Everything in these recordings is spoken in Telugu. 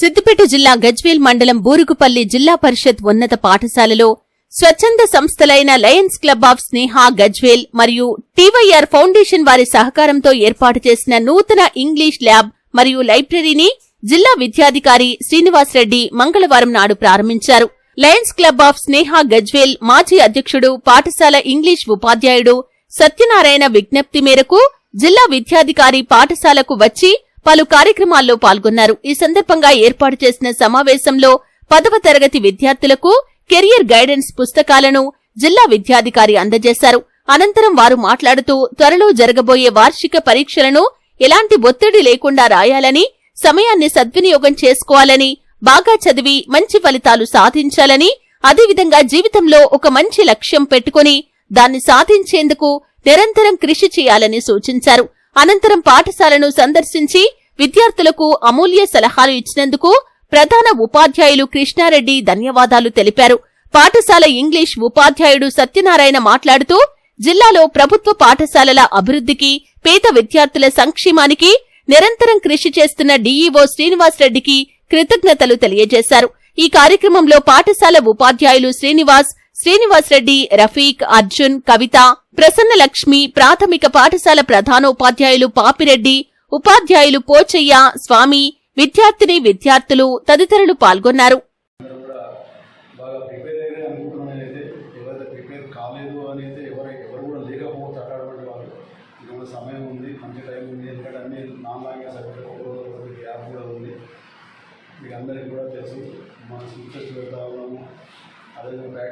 సిద్దిపేట జిల్లా గజ్వేల్ మండలం బూరుగుపల్లి జిల్లా పరిషత్ ఉన్నత పాఠశాలలో స్వచ్ఛంద సంస్థలైన Lions Club of Sneha Gajwel మరియు టీవైఆర్ ఫౌండేషన్ వారి సహకారంతో ఏర్పాటు చేసిన నూతన ఇంగ్లీష్ ల్యాబ్ మరియు లైబ్రరీని జిల్లా విద్యాధికారి శ్రీనివాసరెడ్డి మంగళవారం నాడు ప్రారంభించారు. Lions Club of Sneha Gajwel మాజీ అధ్యక్షుడు పాఠశాల ఇంగ్లీష్ ఉపాధ్యాయుడు సత్యనారాయణ విజ్ఞప్తి మేరకు జిల్లా విద్యాధికారి పాఠశాలకు వచ్చి పలు కార్యక్రమాల్లో పాల్గొన్నారు. ఈ సందర్భంగా ఏర్పాటు చేసిన సమావేశంలో పదవ తరగతి విద్యార్థులకు కెరియర్ గైడెన్స్ పుస్తకాలను జిల్లా విద్యాధికారి అందజేశారు. అనంతరం వారు మాట్లాడుతూ త్వరలో జరగబోయే వార్షిక పరీక్షలను ఎలాంటి ఒత్తిడి లేకుండా రాయాలని సమయాన్ని సద్వినియోగం చేసుకోవాలని బాగా చదివి మంచి ఫలితాలు సాధించాలని అదేవిధంగా జీవితంలో ఒక మంచి లక్ష్యం పెట్టుకుని దాన్ని సాధించేందుకు నిరంతరం కృషి చేయాలని సూచించారు. అనంతరం పాఠశాలను సందర్శించి విద్యార్థులకు అమూల్య సలహాలు ఇచ్చినందుకు ప్రధాన ఉపాధ్యాయులు కృష్ణారెడ్డి ధన్యవాదాలు తెలిపారు. పాఠశాల ఇంగ్లీష్ ఉపాధ్యాయుడు సత్యనారాయణ మాట్లాడుతూ జిల్లాలో ప్రభుత్వ పాఠశాలల అభివృద్ధికి పేద విద్యార్థుల సంక్షేమానికి నిరంతరం కృషి చేస్తున్న డీఈఓ శ్రీనివాసరెడ్డికి కృతజ్ఞతలు తెలియజేశారు. ఈ కార్యక్రమంలో పాఠశాల ఉపాధ్యాయులు శ్రీనివాస్ శ్రీనివాసరెడ్డి రఫీక్ అర్జున్ కవిత ప్రసన్నలక్ష్మి ప్రాథమిక పాఠశాల ప్రధానోపాధ్యాయులు పాపిరెడ్డి ఉపాధ్యాయులు పోచయ్య స్వామి విద్యార్థిని విద్యార్థులు తదితరులు పాల్గొన్నారు. సమయం ఉంది మంచి టైం ఉంది ఎందుకంటే అన్ని నాన్ లాంగ్వేజ్ సబ్జెక్ట్ గ్యాప్ కూడా ఉంది. మీకు అందరికీ కూడా తెలుసు మన సూచర్స్ పెడతా ఉన్నాము.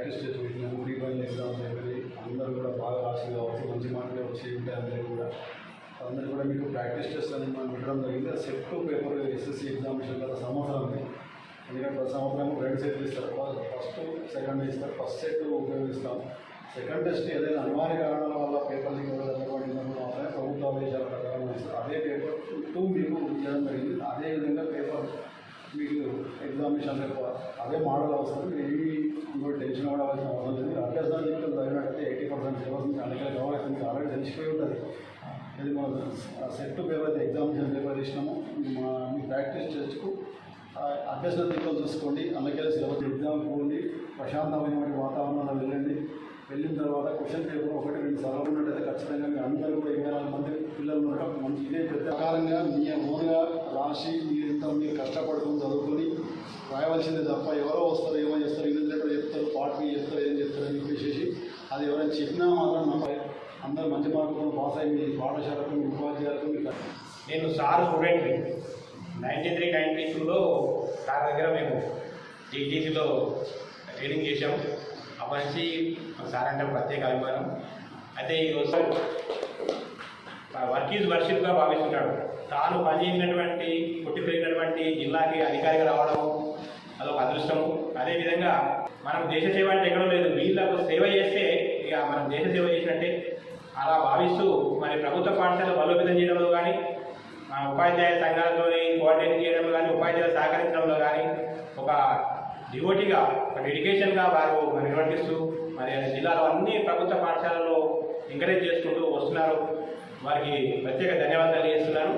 ప్రాక్టీస్ చేసి ప్రీ ఫైనల్ ఎగ్జామ్స్ అయిపోయి అందరూ కూడా బాగా రాసి కావచ్చు మంచి మార్కులు వచ్చి ఉంటాయి కూడా. అందరూ కూడా మీకు ప్రాక్టీస్ చేస్తాను మనం పెట్టడం జరిగింది. సెట్ పేపర్ ఎస్ఎస్సి ఎగ్జామినేషన్ గత సంవత్సరం ఎందుకంటే ప్రతి సంవత్సరం రెండు సెట్లు ఇస్తారు. ఫస్ట్ సెకండ్ ఇస్తారు ఫస్ట్ సెట్ ఉపయోగిస్తాం. సెకండ్ టెస్ట్ ఏదైనా అనివార్య కారణాల వల్ల పేపర్ లీక్ జరగబడినప్పుడు మాత్రమే ప్రభుత్వ ఆదేశాల ప్రకారం ఇస్తారు అదే పేపర్ టూ మీకు ఇవ్వడం జరిగింది అదే విధంగా పేపర్ మీకు ఎగ్జామినేషన్ ఎక్కువ. అదే మోడల్ వస్తుంది ఏమీ ఇంకో టెన్షన్ పడవలసిన అవసరం లేదు. మీరు అభ్యర్థన జీవితం చదివినట్టయితే ఎయిటీ పర్సెంట్ సిలబస్ నుంచి అందుకే కావాల్సి మీకు ఆల్రెడీ తెలిసిపోయి ఉంటుంది. ఇది మన సెట్ పేపర్ అయితే ఎగ్జామినేషన్ పేపర్ ఇచ్చినాము మా మీ ప్రాక్టీస్ చేసుకు అభ్యసన దీపం చూసుకోండి. అందుకే సిలబస్ ఎగ్జామ్ పోండి. ప్రశాంతమైన వాతావరణంలో వెళ్ళండి. వెళ్ళిన తర్వాత క్వశ్చన్ పేపర్ ఒకటి రెండు సార్లు ఉన్నట్టయితే ఖచ్చితంగా మీ అందరూ కూడా ఇరవై నాలుగు మంది పిల్లలు ఉండటం మంచి ఇదే ప్రకారంగా మీ ఓన్గా రాసి మీరింత మీరు కష్టపడుకుని రాయవలసిందే తప్ప ఎవరో వస్తారు ఏమో చేస్తారు ఇది లెటర్ చెప్తారు పార్టీ చేస్తారు ఏం చేస్తారు అని చెప్పేసి అది ఎవరైనా చెప్పినా మాత్రం నమ్మాలి అందరూ మంచి మార్కులను పాస్ అయ్యి మీ పాఠశాలకు మీ ఉపాధ్యాయులకు మీకు నేను సార్ స్టూడెంట్ని నైంటీ త్రీ నైంటీ టూలో సార్ దగ్గర మేము టీటీసీలో ట్రైనింగ్ చేశాం. అప్పటి నుంచి సార్ అంటే ప్రత్యేక అభిమానం. అయితే ఈరోజు వర్క్ ఈజ్ వర్షిప్గా భావిస్తుంటాడు తాను పనిచేసినటువంటి పుట్టి పెరిగినటువంటి జిల్లాకి అధికారిగా రావడం అదృష్టము. అదేవిధంగా మనం దేశ సేవ అంటే ఎక్కడో లేదు. వీళ్ళకు సేవ చేస్తే ఇక మనం దేశ సేవ చేసినట్టే. అలా భావిస్తూ మరి ప్రభుత్వ పాఠశాల బలోపేతం చేయడంలో కానీ మన ఉపాధ్యాయ సంఘాలతోని కోఆర్డినేట్ చేయడంలో కానీ ఉపాధ్యాయులు సహకరించడంలో కానీ ఒక డివోటీగా ఒక డెడికేషన్గా వారు మరి నిర్వర్తిస్తూ మరి జిల్లాలో అన్ని ప్రభుత్వ పాఠశాలలో ఎంకరేజ్ చేసుకుంటూ వస్తున్నారు. వారికి ప్రత్యేక ధన్యవాదాలు చేస్తున్నాను